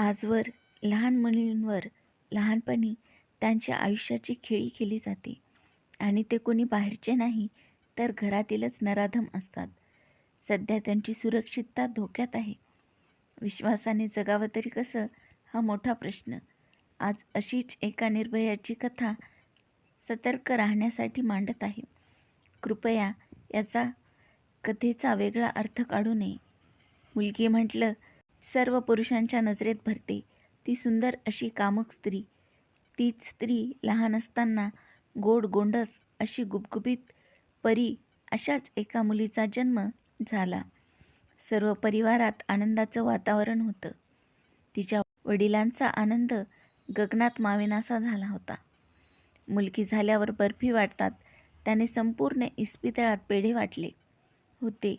आजवर लहान मुलींवर लहानपणी त्यांच्या आयुष्याची खेळी केली जाते. आणि ते कोणी बाहेरचे नाही तर घरातीलच नराधम असतात. सध्या त्यांची सुरक्षितता धोक्यात आहे. विश्वासाने जगावं तरी कसं? हा मोठा प्रश्न. आज अशीच एका निर्भयाची कथा सतर्क राहण्यासाठी मांडत आहे. कृपया याचा कथेचा वेगळा अर्थ काढू नये. मुलगी म्हटलं सर्व पुरुषांच्या नजरेत भरते. ती सुंदर अशी कामुक स्त्री. तीच स्त्री लहान असताना गोड गोंडस अशी गुबगुबीत परी अशाच एका मुलीचा जन्म झाला. सर्व परिवारात आनंदाचं वातावरण होतं. तिच्या वडिलांचा आनंद गगनात मावेनासा झाला होता. मुलगी झाल्यावर बर्फी वाटतात. त्याने संपूर्ण इस्पितळात पेढे वाटले होते.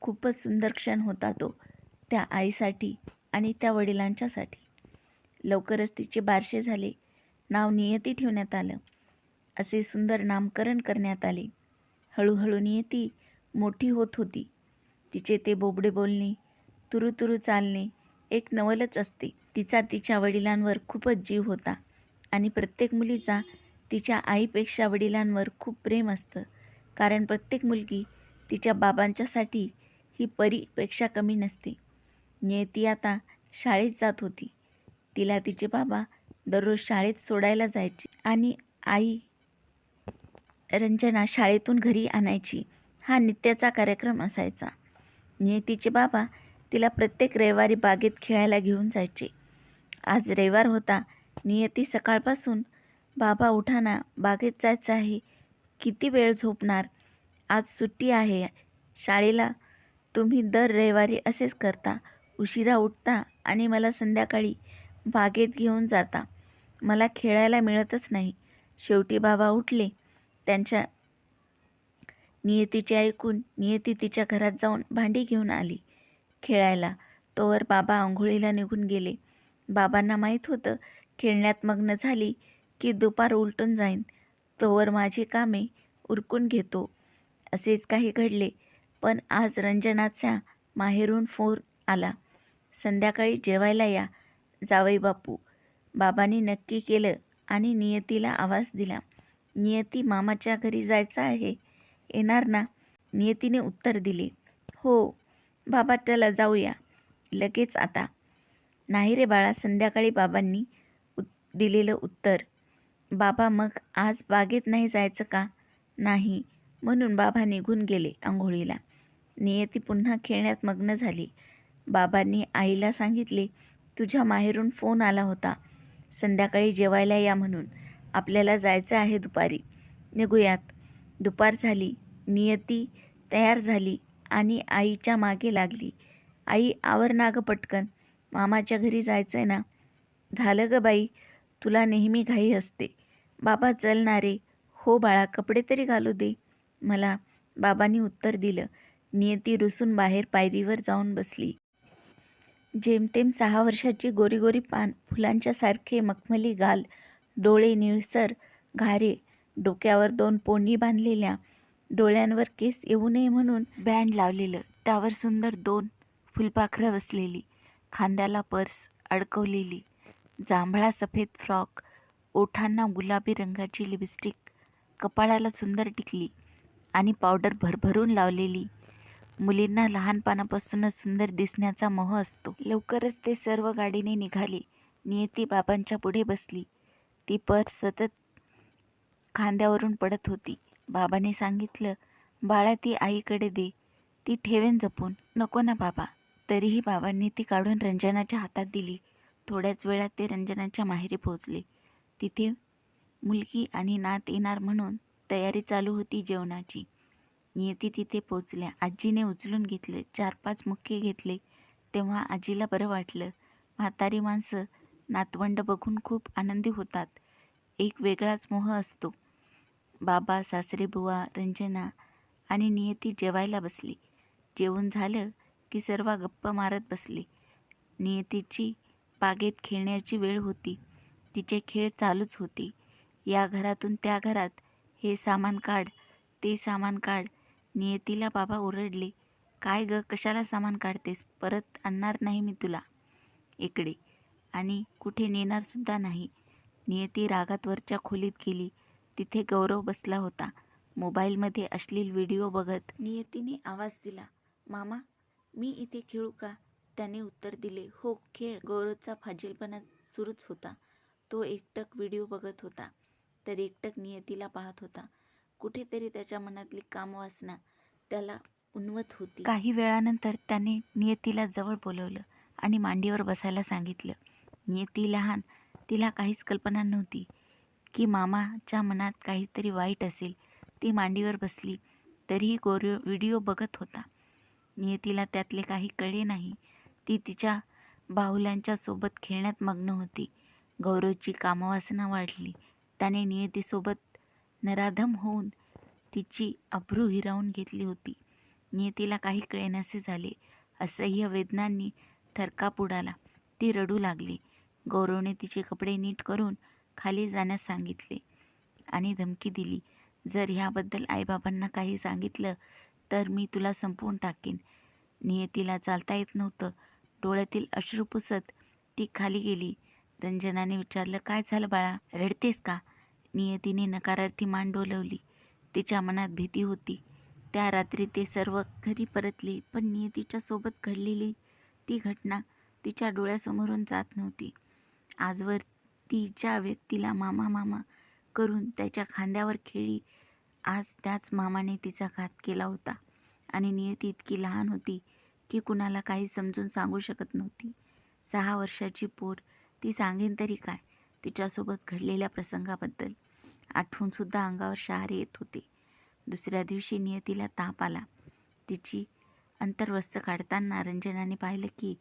खूपच सुंदर क्षण होता तो. त्या आईसाठी आणि त्या वडिलांच्यासाठी. लवकरच तिचे बारसे झाले. नाव नियती ठेवण्यात आलं. असे सुंदर नामकरण करण्यात आले. हळूहळू नियती मोठी होत होती. तिचे ते बोबडे बोलणे तुरु तुरु चालणे एक नवलच असते. तिचा तिच्या वडिलांवर खूपच जीव होता आणि प्रत्येक मुलीचा तिच्या आईपेक्षा वडिलांवर खूप प्रेम असतं. कारण प्रत्येक मुलगी तिच्या बाबांच्यासाठी ही परीपेक्षा कमी नसते. नियती आता शाळेत जात होती. तिला तिचे बाबा दररोज शाळेत सोडायला जायचे आणि आई रंजना शाळेतून घरी आणायची. हा नित्याचा कार्यक्रम असायचा. नियतीचे बाबा तिला प्रत्येक रविवारी बागेत खेळायला घेऊन जायचे. आज रविवार होता. नियती सकाळपासून बाबा उठाना बागेत जायचं आहे. किती वेळ झोपणार? आज सुट्टी आहे. शाळेला तुम्ही दर रविवारी असेच करता. उशिरा उठता आणि मला संध्याकाळी बागेत घेऊन जाता. मला खेळायला मिळतच नाही. शेवटी बाबा उठले. त्यांच्या नियतीचे ऐकून नियती तिच्या घरात जाऊन भांडी घेऊन आली. खेळायला. तोवर बाबा आंघोळीला निघून गेले. बाबांना माहीत होतं खेळण्यात मग्न झाली की दुपार उलटून जाईन. तोवर माझी कामे उरकून घेतो. असेच काही घडले. पण आज रंजनाच्या माहेरून फोन आला. संध्याकाळी जेवायला या. जावई बापू. बाबांनी नक्की केलं आणि नियतीला आवाज दिला. नियती मामाच्या घरी जायचं आहे. येणार ना? नियतीने उत्तर दिले. हो. बाबा चला जाऊया. लगेच आता. नाही रे बाळा संध्याकाळी बाबांनी उत दिलेलं उत्तर. बाबा मग आज बागेत नाही जायचं का? नाही. म्हणून बाबा निघून गेले आंघोळीला. नियती पुन्हा खेळण्यात मग्न झाली. बाबांनी आईला सांगितले तुझ्या माहेरून फोन आला होता. संध्याकाळी जेवायला या म्हणून. आपल्याला जायचं आहे दुपारी. निघूयात. दुपार झाली. नियती तयार झाली आणि आईच्या मागे लागली. आई आवर नाग पटकन. मामाच्या घरी जायचं आहे ना? झालं ग बाई. तुला नेहमी घाई असते. बाबा चलणारे हो बाळा कपडे तरी घालू दे. मला बाबांनी उत्तर दिलं. नियती रुसून बाहेर पायरीवर जाऊन बसली. जेमतेम सहा वर्षाची गोरी गोरी पान फुलांच्या सारखे मखमली गाल डोळे निळसर घारे डोक्यावर दोन पोनी बांधलेल्या डोळ्यांवर केस येऊ नये म्हणून बँड लावलेलं त्यावर सुंदर दोन फुलपाखरं बसलेली खांद्याला पर्स अडकवलेली जांभळा सफेद फ्रॉक ओठांना गुलाबी रंगाची लिपस्टिक कपाळाला सुंदर टिकली आणि पावडर भरभरून लावलेली मुलींना लहानपणापासूनच सुंदर दिसण्याचा मोह असतो. लवकरच ते सर्व गाडीने निघाले. नियती बाबांच्या पुढे बसली. ती पर्स सतत खांद्यावरून पडत होती. बाबांनी सांगितलं बाळा ती आईकडे दे. ती ठेवेन जपून. नको ना बाबा. तरीही बाबांनी ती काढून रंजनाच्या हातात दिली. थोड्याच वेळात ते रंजनाच्या माहेरी पोहोचले. तिथे मुलगी आणि नात येणार म्हणून तयारी चालू होती जेवणाची. नियती तिथे पोचल्या. आजीने उचलून घेतले. चार पाच मुक्के घेतले. तेव्हा आजीला बरं वाटलं. म्हातारी माणसं नातवंड बघून खूप आनंदी होतात. एक वेगळाच मोह असतो. बाबा सासरे बुवा रंजना आणि नियती जेवायला बसली. जेवण झालं की सर्व गप्प मारत बसली. नियतीची बागेत खेळण्याची वेळ होती. तिचे खेळ चालूच होते. या घरातून त्या घरात हे सामान काढ ते सामान काढ नियतीला बाबा ओरडले काय ग कशाला सामान काढतेस? परत आणणार नाही मी तुला इकडे. आणि कुठे नेणारसुद्धा नाही. नियती रागात वरच्या खोलीत गेली. तिथे गौरव बसला होता. मोबाईलमध्ये अश्लील व्हिडिओ बघत नियतीने आवाज दिला मामा मी इथे खेळू का? त्याने उत्तर दिले हो खेळ. गौरवचा फाजीलपणा सुरूच होता. तो एकटक व्हिडिओ बघत होता. तर एकटक नियतीला पाहत होता. कुठेतरी त्याच्या मनातली कामवासना त्याला उन्वत होती. काही वेळानंतर त्याने नियतीला जवळ बोलवलं आणि मांडीवर बसायला सांगितलं नियती लहान तिला काहीच कल्पना नव्हती की मामाच्या मनात काहीतरी वाईट असेल ती मांडीवर बसली तरीही गोरिओ व्हिडिओ बघत होता. नियतीला त्यातले काही कळले नाही. ती तिच्या बाहुल्यांच्या सोबत खेळण्यात मग्न होती. गौरवची कामवासना वाढली. त्याने नियतीसोबत नराधम होऊन तिची अब्रू हिरावून घेतली होती. नियतीला काही कळेनासे झाले. असह्य वेदनांनी थरकाप उडाला. ती रडू लागली. गौरवने तिचे कपडे नीट करून खाली जाण्यास सांगितले आणि धमकी दिली. जर ह्याबद्दल आईबाबांना काही सांगितलं तर मी तुला संपवून टाकेन. नियतीला चालता येत नव्हतं. डोळ्यातील अश्रू पुसत ती खाली गेली. रंजनाने विचारलं काय झालं बाळा? रडतेस का? नियतीने नकारार्थी मान डोलवली. तिच्या मनात भीती होती. त्या रात्री ते सर्व घरी परतले पण नियतीच्या सोबत घडलेली ती घटना तिच्या डोळ्यासमोरून जात नव्हती. आजवर ती ज्या व्यक्तीला मामा मामा करून त्याच्या खांद्यावर खेळी आज त्याच मामाने तिचा घात केला होता. आणि नियती इतकी लहान होती की कुणाला काही समजून सांगू शकत नव्हती. सहा वर्षाची पोर ती सांगेन तरी काय तिच्यासोबत घडलेल्या प्रसंगाबद्दल. आठवूनसुद्धा अंगावर शहारे येत होते. दुसऱ्या दिवशी नियतीला ताप आला. तिची अंतर्वस्त्र काढताना रंजनाने पाहिलं की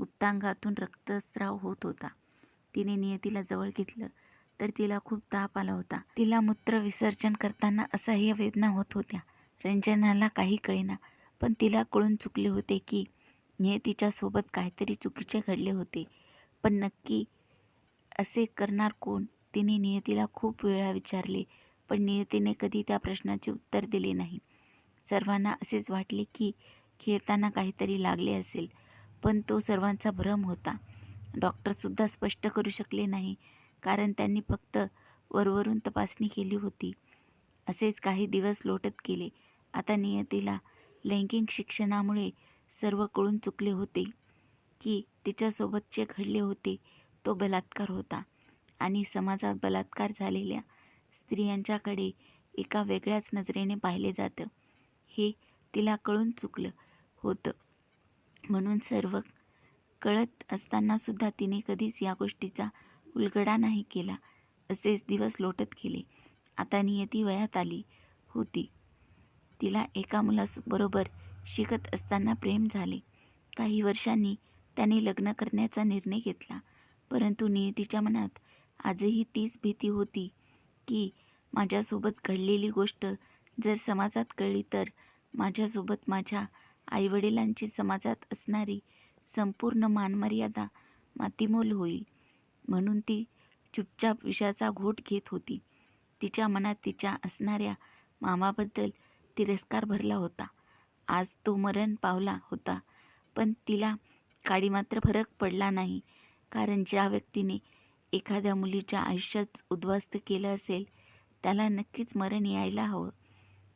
उत्तांगातून रक्तस्राव होत होता. तिने नियतीला जवळ घेतलं तर तिला खूप ताप आला होता. तिला मूत्र विसर्जन करताना असह्य वेदना होत होत्या. रंजनाला काही कळेना पण तिला कळून चुकले होते की नियतीच्या सोबत काहीतरी चुकीचे घडले होते. पण नक्की असे करणार कोण? तिने नियतीला खूप वेळा विचारले पण नियतीने कधी त्या प्रश्नाचे उत्तर दिले नाही. सर्वांना असेच वाटले की खेळताना काहीतरी लागले असेल पण तो सर्वांचा भ्रम होता. डॉक्टरसुद्धा स्पष्ट करू शकले नाही कारण त्यांनी फक्त वरवरून तपासणी केली होती. असेच काही दिवस लोटत गेले. आता नियतीला लैंगिक शिक्षणामुळे सर्व कळून चुकले होते की तिच्यासोबत जे घडले होते तो बलात्कार होता. आणि समाजात बलात्कार झालेल्या स्त्रियांच्याकडे एका वेगळ्याच नजरेने पाहिले जातं. हे तिला कळून चुकलं होतं. म्हणून सर्व कळत असतानासुद्धा तिने कधीच या गोष्टीचा उलगडा नाही केला. असेच दिवस लोटत गेले. आता नियती वयात आली होती. तिला एका मुलाबरोबर शिकत असताना प्रेम झाले. काही वर्षांनी त्याने लग्न करण्याचा निर्णय घेतला. परंतु नियतीच्या मनात आजही तीच भीती होती की माझ्यासोबत घडलेली गोष्ट जर समाजात कळली तर माझ्यासोबत माझ्या आईवडिलांची समाजात असणारी संपूर्ण मानमर्यादा मातीमोल होईल. म्हणून ती चुपचाप विषाचा घोट घेत होती. तिच्या मनात तिच्या असणाऱ्या मामाबद्दल तिरस्कार भरला होता. आज तो मरण पावला होता. पण तिला काडी मात्र फरक पडला नाही. कारण ज्या व्यक्तीने एखाद्या मुलीच्या आयुष्यात उद्ध्वस्त केलं असेल त्याला नक्कीच मरण यायला हवं.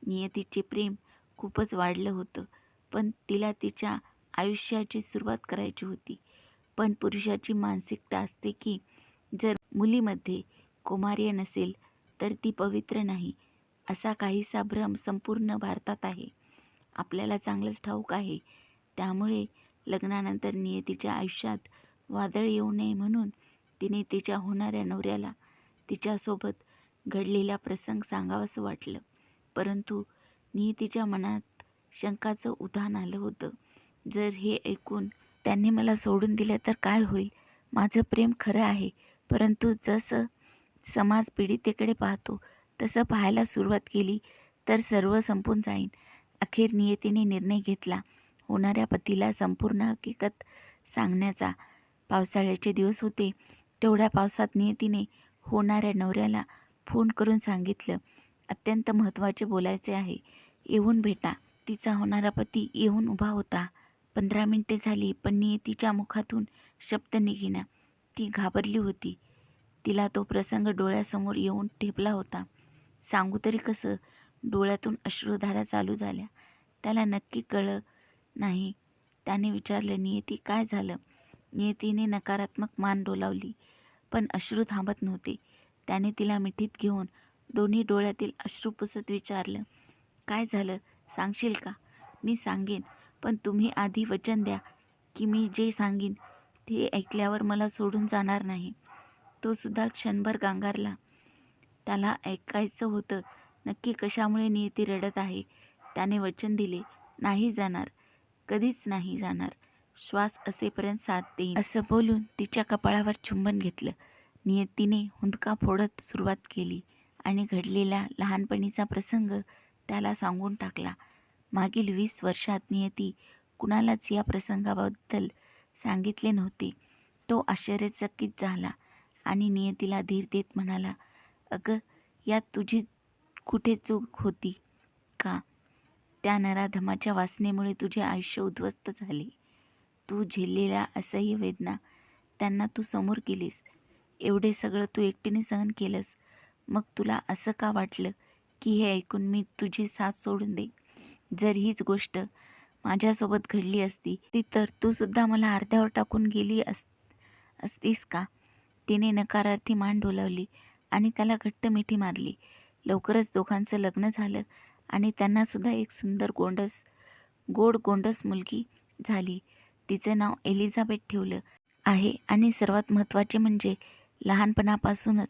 नियतीचे प्रेम खूपच वाढलं होतं पण तिला तिच्या आयुष्याची सुरुवात करायची होती. पण पुरुषाची मानसिकता असते की जर मुलीमध्ये कुमार्य नसेल तर ती पवित्र नाही असा काहीसा भ्रम संपूर्ण भारतात आहे. आपल्याला चांगलंच ठाऊक आहे. त्यामुळे लग्नानंतर नियतीच्या आयुष्यात वादळ येऊ नये म्हणून तिने तिच्या होणाऱ्या नवऱ्याला तिच्यासोबत घडलेला प्रसंग सांगावासं वाटलं. परंतु नियतीच्या मनात शंकाचं उधाण आलं होतं. जर हे ऐकून त्यांनी मला सोडून दिलं तर काय होईल? माझं प्रेम खरं आहे. परंतु जसं समाज पीडितेकडे पाहतो तसं पाहायला सुरुवात केली तर सर्व संपून जाईन. अखेर नियतीने निर्णय घेतला. होणाऱ्या पतीला संपूर्ण हकीकत सांगण्याचा पावसाळ्याचे दिवस होते. तेवढ्या पावसात नियतीने होणाऱ्या नवऱ्याला फोन करून सांगितलं अत्यंत महत्त्वाचे बोलायचे आहे. येऊन भेटा. तिचा होणारा पती येऊन उभा होता. पंधरा मिनिटे झाली पण नियतीच्या मुखातून शब्द निघेना. ती घाबरली होती. तिला तो प्रसंग डोळ्यासमोर येऊन ठेपला होता. सांगू तरी कसं? डोळ्यातून अश्रुधारा चालू झाल्या. त्याला नक्की कळलं नाही. त्याने विचारलं नियती काय झालं? नियतीने नकारात्मक मान डोलावली पण अश्रू थांबत नव्हते. त्याने तिला मिठीत घेऊन दोन्ही डोळ्यातील अश्रू पुसत विचारलं काय झालं? सांगशील का? मी सांगेन पण तुम्ही आधी वचन द्या की मी जे सांगेन ते ऐकल्यावर मला सोडून जाणार नाही. तो सुद्धा क्षणभर गांगारला. त्याला ऐकायचं होतं नक्की कशामुळे नियती रडत आहे? त्याने वचन दिले नाही जाणार. कधीच नाही जाणार. श्वास असेपर्यंत साथ देईन. असं बोलून तिच्या कपाळावर चुंबन घेतलं. नियतीने हुंदका फोडत सुरुवात केली आणि घडलेला लहानपणीचा प्रसंग त्याला सांगून टाकला. मागील वीस वर्षात नियती कुणालाच या प्रसंगाबद्दल सांगितले नव्हते. तो आश्चर्यचकित झाला आणि नियतीला धीर देत म्हणाला अगं यात तुझी कुठे चूक होती? का? त्या नराधमाच्या वासनेमुळे तुझे आयुष्य उद्ध्वस्त झाले. तू झेललेल्या असह्य वेदना त्यांना तू समोर केलीस. एवढे सगळं तू एकटीने सहन केलंस. मग तुला असं का वाटलं की हे ऐकून मी तुझी साथ सोडून दे? जर हीच गोष्ट माझ्यासोबत घडली असती ती तर तू सुद्धा मला अर्ध्यावर टाकून गेली अस असतीस का? तिने नकारार्थी मान डोलावली आणि त्याला घट्ट मिठी मारली. लवकरच दोघांचं लग्न झालं आणि त्यांनासुद्धा एक सुंदर गोंडस गोड गोंडस मुलगी झाली. तिचं नाव एलिझाबेथ ठेवलं आहे आणि सर्वात महत्त्वाचे म्हणजे लहानपणापासूनच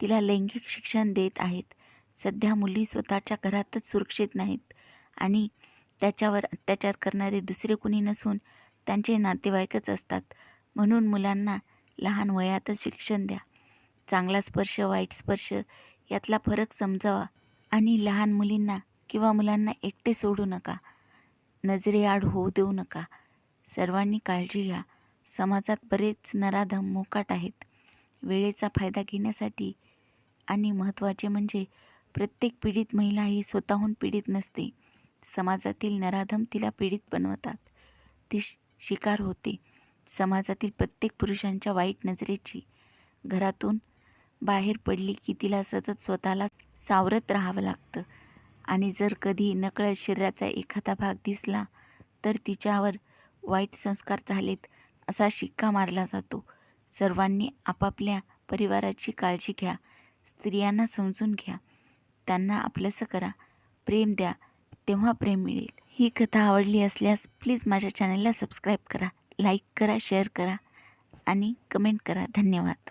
तिला लैंगिक शिक्षण देत आहेत. सध्या मुली स्वतःच्या घरातच सुरक्षित नाहीत आणि त्याच्यावर अत्याचार करणारे दुसरे कुणी नसून त्यांचे नातेवाईकच असतात. म्हणून मुलांना लहान वयातच शिक्षण द्या. चांगला स्पर्श वाईट स्पर्श यातला फरक समजावा आणि लहान मुलींना किंवा मुलांना एकटे सोडू नका. नजरेआड होऊ देऊ नका. सर्वांनी काळजी घ्या. समाजात बरेच नराधम मोकाट आहेत. वेळेचा फायदा घेण्यासाठी आणि महत्त्वाचे म्हणजे प्रत्येक पीडित महिला ही स्वतःहून पीडित नसते. समाजातील नराधम तिला पीडित बनवतात. ती शि- शिकार होते. समाजातील प्रत्येक पुरुषांच्या वाईट नजरेची घरातून बाहेर पडली की तिला सतत स्वतःला सावरत राहावं लागतं. आणि जर कधी नकळत शरीराचा एखादा भाग दिसला तर तिच्यावर वाईट संस्कार झालेत असा शिक्का मारला जातो. सर्वांनी आपापल्या परिवाराची काळजी घ्या स्त्रियांना समजून घ्या. त्यांना आपलंसं करा. प्रेम द्या. तेव्हा प्रेम मिळेल. ही कथा आवडली असल्यास प्लीज माझ्या चॅनलला सबस्क्राईब करा लाईक करा शेअर करा आणि कमेंट करा. धन्यवाद.